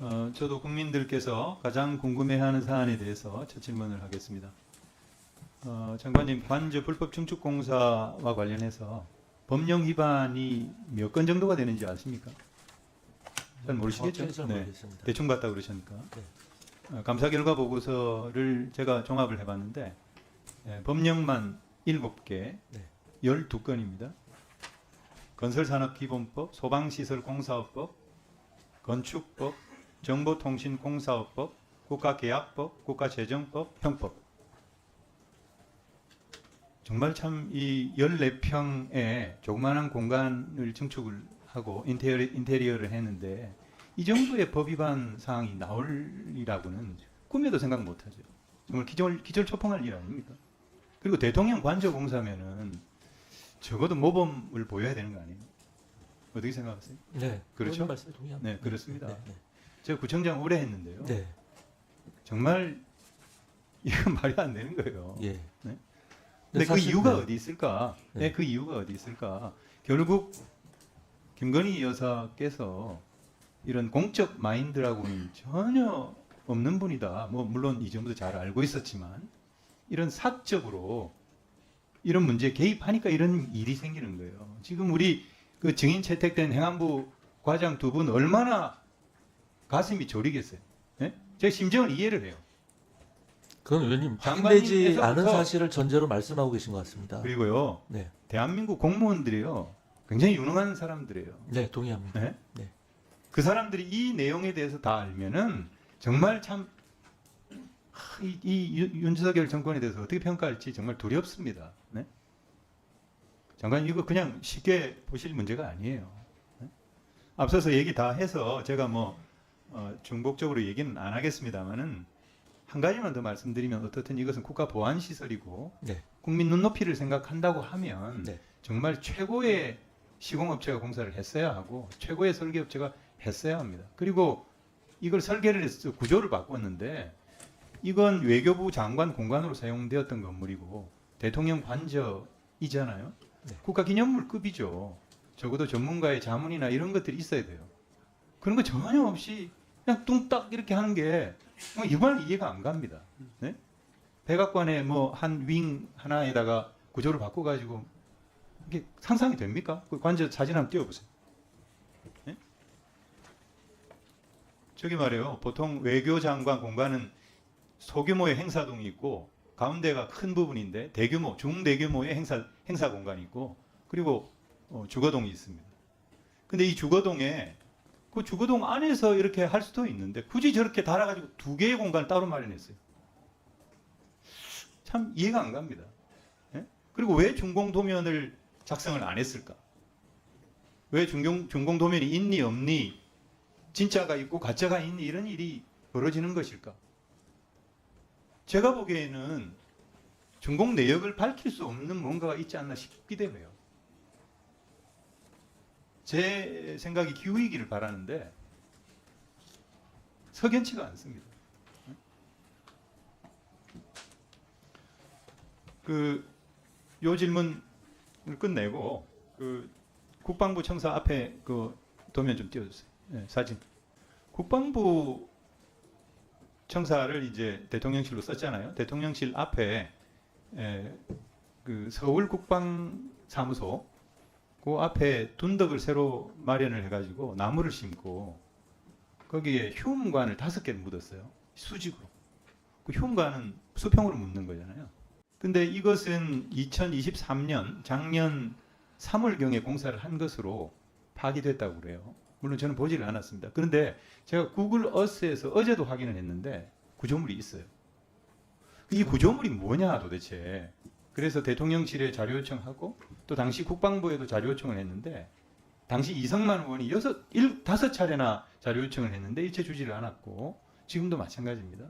어, 저도 국민들께서 가장 궁금해하는 사안에 대해서 첫 질문을 하겠습니다. 어, 장관님 관저 불법 증축 공사와 관련해서 법령 위반이 몇 건 정도가 되는지 아십니까? 잘 모르시겠죠? 정확히는 잘 네. 대충 봤다 그러셨니까. 네. 어, 감사 결과 보고서를 제가 종합을 해봤는데 예, 법령만 7개, 네. 12건입니다. 건설산업기본법, 소방시설공사업법, 건축법, 정보통신공사업법, 국가계약법, 국가재정법, 형법. 정말 참 이 14평의 조그마한 공간을 증축을 하고 인테리어, 인테리어를 했는데 이 정도의 법 위반 사항이 나올이라고는 꿈에도 생각 못하죠. 정말 기절, 기절 초풍할 일 아닙니까? 그리고 대통령 관저 공사면은 적어도 모범을 보여야 되는 거 아니에요? 어떻게 생각하세요? 네. 그렇죠? 말씀에 동의합니다. 네, 그렇습니다. 네, 제가 구청장 오래 했는데요. 네. 네. 정말 이건 말이 안 되는 거예요. 예. 네. 근데 그 사실- 이유가 네. 어디 있을까? 네. 네. 그 이유가 어디 있을까? 결국 김건희 여사께서 이런 공적 마인드라고는 전혀 없는 분이다. 뭐 물론 이전부터 잘 알고 있었지만 이런 사적으로 이런 문제에 개입하니까 이런 일이 생기는 거예요. 지금 우리 그 증인 채택된 행안부 과장 두 분 얼마나 가슴이 졸이겠어요. 예? 제 심정을 이해를 해요. 그건 의원님 확인되지 않은 사실을 전제로 말씀하고 계신 것 같습니다. 그리고요. 네. 대한민국 공무원들이요. 굉장히 유능한 사람들이에요. 네, 동의합니다. 네? 네. 그 사람들이 이 내용에 대해서 다 알면은 정말 참, 하, 이, 이 윤- 윤석열 정권에 대해서 어떻게 평가할지 정말 두렵습니다. 네? 장관님, 이거 그냥 쉽게 보실 문제가 아니에요. 네? 앞서서 얘기 다 해서 제가 뭐, 어, 중복적으로 얘기는 안 하겠습니다만은 한 가지만 더 말씀드리면 어떻든 이것은 국가 보안 시설이고 네. 국민 눈높이를 생각한다고 하면 네. 정말 최고의 시공업체가 공사를 했어야 하고 최고의 설계업체가 했어야 합니다. 그리고 이걸 설계를 해서 구조를 바꿨는데 이건 외교부 장관 공간으로 사용되었던 건물이고 대통령 관저이잖아요. 네. 국가기념물급이죠. 적어도 전문가의 자문이나 이런 것들이 있어야 돼요. 그런 거 전혀 없이 그냥 뚱딱 이렇게 하는 게 정말 이해가 안 갑니다. 네? 백악관에 뭐 한 윙 하나에다가 구조를 바꿔가지고 이게 상상이 됩니까? 그 관저 사진 한번 띄워보세요. 네? 저기 말이에요. 보통 외교장관 공간은 소규모의 행사동이 있고 가운데가 큰 부분인데 대규모, 중대규모의 행사 행사 공간이 있고 그리고 어, 주거동이 있습니다. 근데 이 주거동에 그 주거동 안에서 이렇게 할 수도 있는데 굳이 저렇게 달아가지고 두 개의 공간을 따로 마련했어요. 참 이해가 안 갑니다. 예? 그리고 왜 준공 도면을 작성을 안 했을까? 왜 준공, 준공 도면이 있니 없니? 진짜가 있고 가짜가 있니? 이런 일이 벌어지는 것일까? 제가 보기에는 준공 내역을 밝힐 수 없는 뭔가가 있지 않나 싶기도 해요. 제 생각이 기우이기를 바라는데 석연치가 않습니다. 그 요 질문을 끝내고 그 국방부 청사 앞에 그 도면 좀 띄워주세요. 네, 사진. 국방부 청사를 이제 대통령실로 썼잖아요. 대통령실 앞에 에, 그 서울 국방사무소 그 앞에 둔덕을 새로 마련을 해가지고 나무를 심고 거기에 휴문관을 다섯 개를 묻었어요. 수직으로. 그 휴문관은 수평으로 묻는 거잖아요. 근데 이것은 2023년 작년 3월경에 공사를 한 것으로 파기됐다고 그래요. 물론 저는 보지를 않았습니다. 그런데 제가 구글 어스에서 어제도 확인을 했는데 구조물이 있어요. 이 구조물이 뭐냐 도대체. 그래서 대통령실에 자료 요청하고 또 당시 국방부에도 자료 요청을 했는데 당시 이성만 의원이 여섯, 일, 다섯 차례나 자료 요청을 했는데 일체 주지를 않았고 지금도 마찬가지입니다.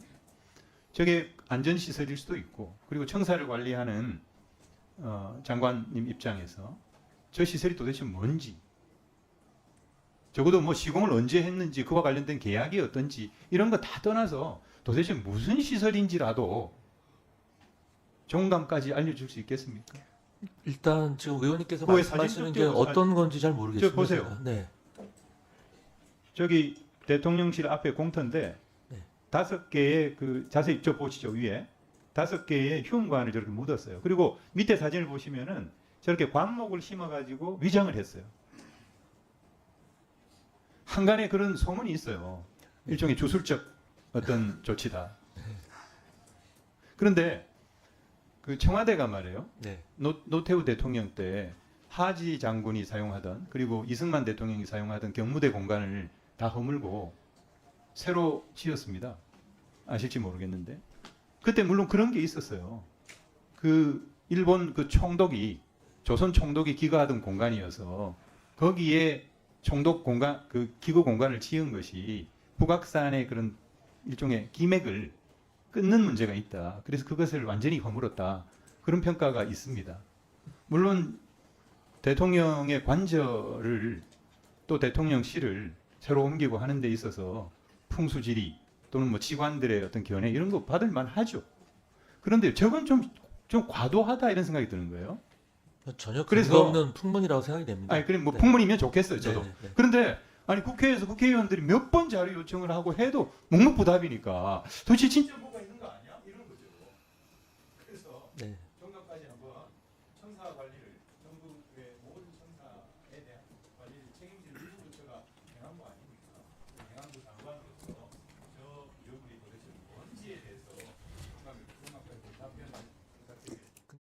저게 안전시설일 수도 있고 그리고 청사를 관리하는 어, 장관님 입장에서 저 시설이 도대체 뭔지 적어도 뭐 시공을 언제 했는지 그와 관련된 계약이 어떤지 이런 거 다 떠나서 도대체 무슨 시설인지라도 종감까지 알려줄 수 있겠습니까? 일단 지금 의원님께서 사진 말씀하시는 좀게 어떤 건지 잘 모르겠습니다. 보세요. 네. 저기 대통령실 앞에 공터인데 네. 다섯 개의 그 자세히 저 보시죠 위에 다섯 개의 휴음관을 저렇게 묻었어요. 그리고 밑에 사진을 보시면은 저렇게 관목을 심어가지고 위장을 했어요. 한간에 그런 소문이 있어요. 일종의 주술적 어떤 조치다. 그런데 그 청와대가 말이에요. 네. 노, 노태우 대통령 때 하지 장군이 사용하던 그리고 이승만 대통령이 사용하던 경무대 공간을 다 허물고 새로 지었습니다. 아실지 모르겠는데 그때 물론 그런 게 있었어요. 그 일본 그 총독이 조선 총독이 기거하던 공간이어서 거기에 총독 공간 그 기거 공간을 지은 것이 북악산의 그런 일종의 기맥을 끊는 문제가 있다. 그래서 그것을 완전히 허물었다. 그런 평가가 있습니다. 물론 대통령의 관절을 또 대통령실을 새로 옮기고 하는 데 있어서 풍수지리 또는 뭐 직관들의 어떤 견해 이런 거 받을 만 하죠. 그런데 저건 좀, 좀 과도하다 이런 생각이 드는 거예요. 전혀 그래서- 없는 풍문이라고 생각이 됩니다. 아니, 그럼 뭐 네. 풍문이면 좋겠어요, 저도. 네, 네, 네. 그런데 아니 국회에서 국회의원들이 몇 번 자료 요청을 하고 해도 묵묵부답이니까 도대체 진짜 뭐